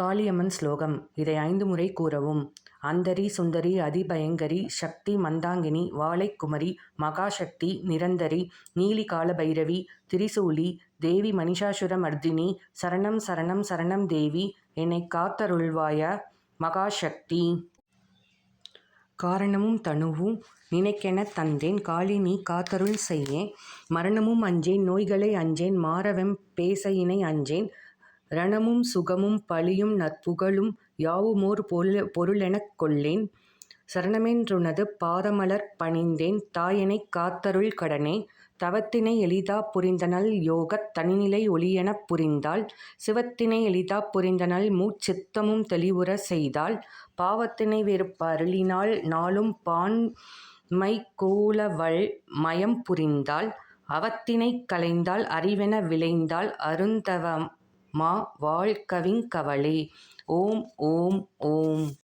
காளியம்மன் ஸ்லோகம். இதை ஐந்து முறை கூறவும். அந்தரி சுந்தரி அதிபயங்கரி சக்தி மந்தாங்கினி வாழைக்குமரி மகாசக்தி நிரந்தரி நீலி காலபைரவி திரிசூலி தேவி மனிஷாசுரமர்தினி சரணம் சரணம் சரணம் தேவி என்னை காத்தருள்வாய மகாசக்தி. காரணமும் தனுவும் நினைக்கெனத் தந்தேன். காளி நீ காத்தருள் செய்யேன் மரணமும் அஞ்சேன். நோய்களை அஞ்சேன். மாறவெம் பேசையினை அஞ்சேன். ரணமும் சுகமும் பழியும் நற்புகழும் யாவுமோர் பொருளெனக் கொள்ளேன். சரணமென்றுனது பாதமலர் பணிந்தேன். தாயெனைக் காத்தருள் கடனே. தவத்தினை எளிதாப் புரிந்தனள் யோகத் தனிநிலை ஒளியெனப் புரிந்தாள். சிவத்தினை எளிதாப் புரிந்தனள் மூச்சித்தமும் தெளிவுறச் செய்தாள். பாவத்தினை வெறுப்ப அருளினாள் நாளும் பான்மைகூலவள் மயம் புரிந்தாள். அவத்தினைக் களைந்தாள் அறிவென விளைந்தாள். அருந்தவம் வாழ்கவிங் கவளே ஓம் ஓம் ஓம்.